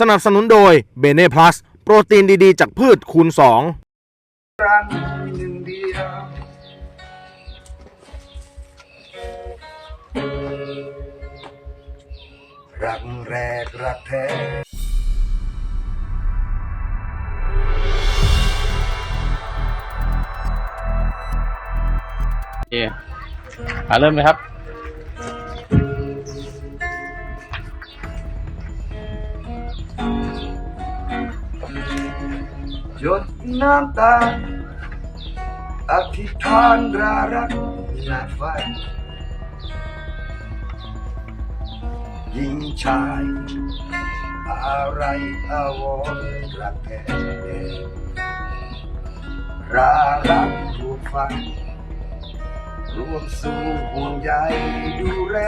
สนับสนุนโดยเบเน่พลัสโปรตีนดีๆ จากพืชคูณ2ครั้งรักแรกรักแท้โอเคอ่าเริ่มเลยครับ หยดน้ำตา อธิษฐานรารักหน้าไฟหญิงชาย อะไรอาวรรักแท้รารักถูกฟังรวมสู่ห่วงใยดูแล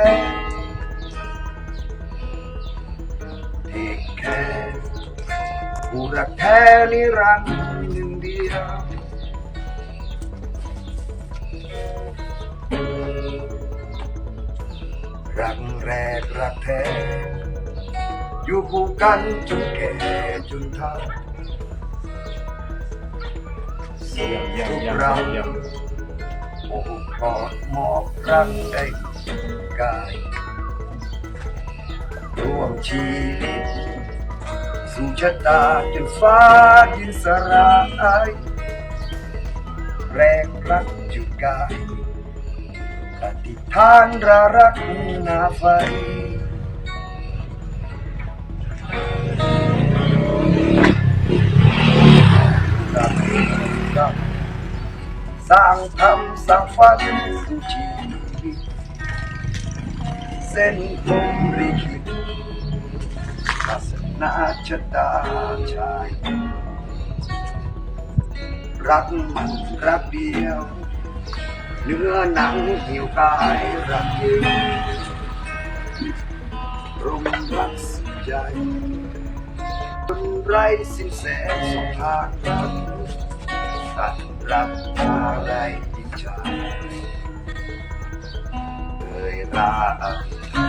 เท คแค่ผู้รักแท้นิรันดร์หนึ่งเดียวรักแรกรักแท้ อยู่คู่กันจนแก่จนเฒ่าเสียงทุกเราโอ้กอดหมอบรักได้กายร่วมชีวิต สู่ชะตาจนฟ้าดินสลายแรงรักจุกายอธิษฐานรารักนาไฟสร้างทำสร้างฝันสู่ชีวิตเส้นพรหมลิขิต นาชะตาชาย รักมันรักเดียว เนื้อหนังหิวกายรักยิ่งรมรักสุดใจคนไร้สิ้นแสนสงทางรักตัดรับอะไรยิ่งชาเอ่ยลาอธิษฐา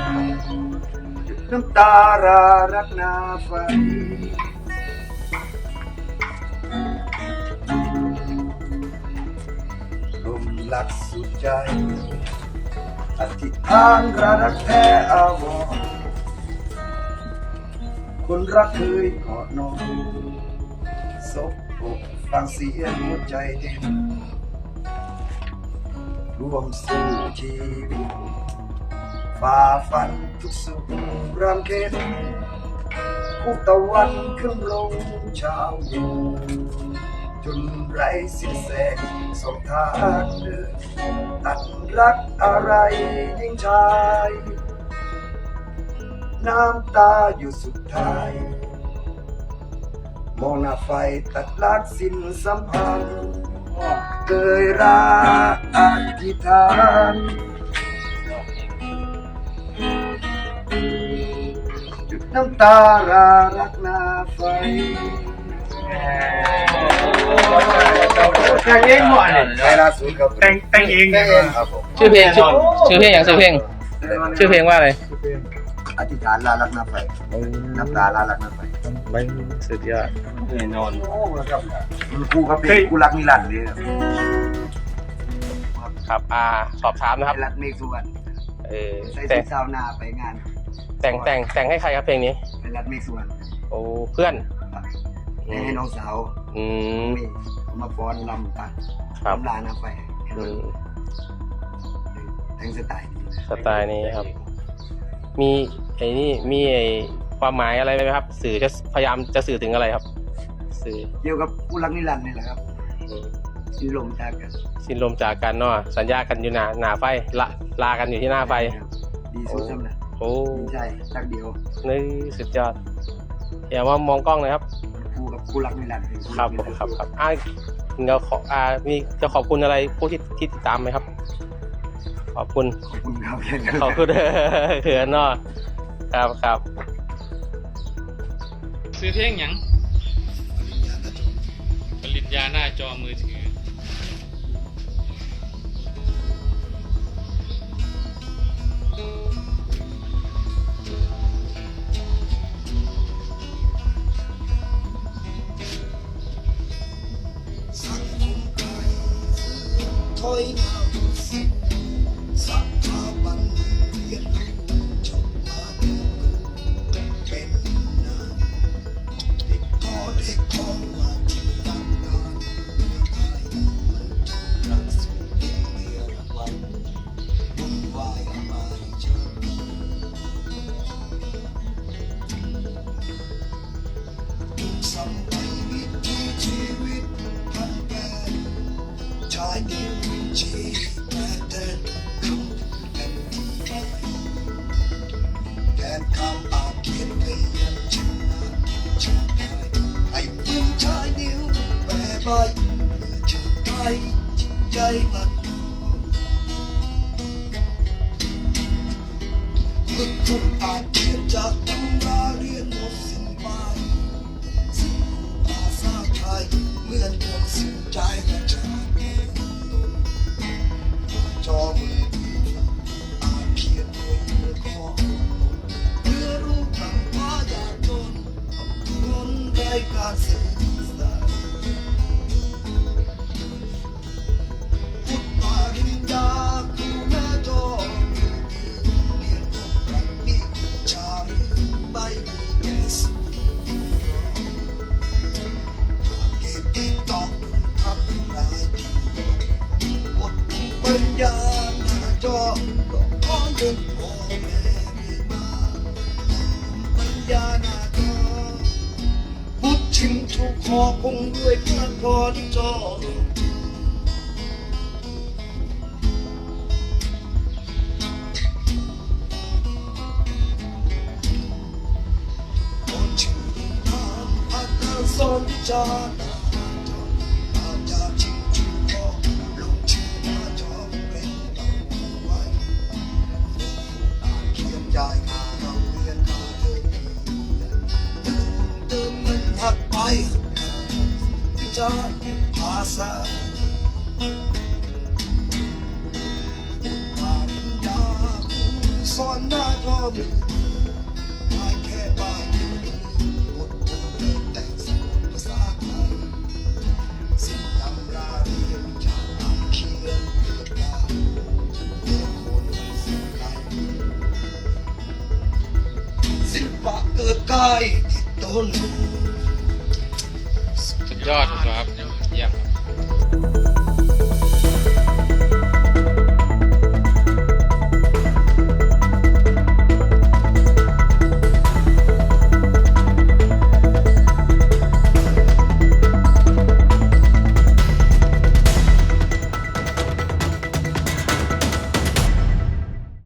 น้ำตารารักนาไฟลมหลักสุดใจอธิษฐานรารักแท้อาวรคนรักเคยกอดนอนศพอกฟังเสียงหัวใจเต้นรวมสู้ชีวิต ฝ่าฟันทุกสุขรำเค็ญคู่ตะวันขึ้นลงเช้าเย็นจนไรสิ้นแสงสองทางเดินตัดรักอะไรยิ่งชาย น้ำตาอยู่สุดท้าย มองหน้าไฟตัดลักสิ้นสัมพันธ์เคยรักอธิษฐาน หยุดน้ำตารารักหน้าไฟแต่งเองหมดเลยในล่าสุดครับแต่งแต่งเองแต่งเองครับผมชื่อเพลงชื่อชื่อเพลงอย่างชื่อเพลง ชื่อเพลงว่าอะไรอธิษฐานลารักหน้าไฟน้ำตาลารักหน้าไฟไม่สุดยอดแน่นอนครูครับเพลงกูรักนิรันดร์เลยครับครับอ่าสอบถามนะครับรักเมฆสุวรรณเออใส่แต่ชุดซาวนาไปงาน แต่งแต่งแต่งให้ใครครับเพลงนี้เป็นรักเมฆสุวรรณโอ้เพื่อนให้ให้น้องสาวอืมมีเอามาฟ้อนลำตัดครับลำลาหน้าไฟอืมแต่งสไตล์นี้สไตล์นี้ครับ มีไอ้นี่มีไอ้ความหมายอะไรไหมครับ สื่อจะพยายามจะสื่อถึงอะไรครับ สื่อเกี่ยวกับผู้รักนิรันดร์นี่แหละครับอืมชื่อลมจากกันสิ้นลมจากกันเนาะสัญญากันอยู่หน้าหน้าไฟละลากันอยู่ที่หน้าไฟดีสุดสำหรับ โอ้ดีใจรักเดียวนี่สุดยอดอย่ามามองกล้องเลยครับคู่กับผู้รักนิรันดร์ครับผมครับครับอ่าเราขออ่ามีจะขอบคุณอะไรผู้ที่ที่ติดตามไหมครับ ขอบคุณขอบคุณครับขอบคุณเขินเนาะครับครับซื้อเพลงหยังปริญญาหน้าจอมือถือ toy. ทุกอาจเกิดจากตำราเรียนหมสิ้นไปอาสาไทยเมือนคนสิ้ใจแลจากนี้จอมืออาเขียนด้วมือของเพื่อรู้คำว่าอากจนล้นรายกาเส dog on the wall. Manana dog. พุทธิงถูกคอคงด้วยพระพรจอจอ saw you pass out. Son not on you. I care about you. What would the dance was like? Sit down, Larry, and I'm killing you. They're calling you like. Sit back, the guy, don't know. ยอดครับ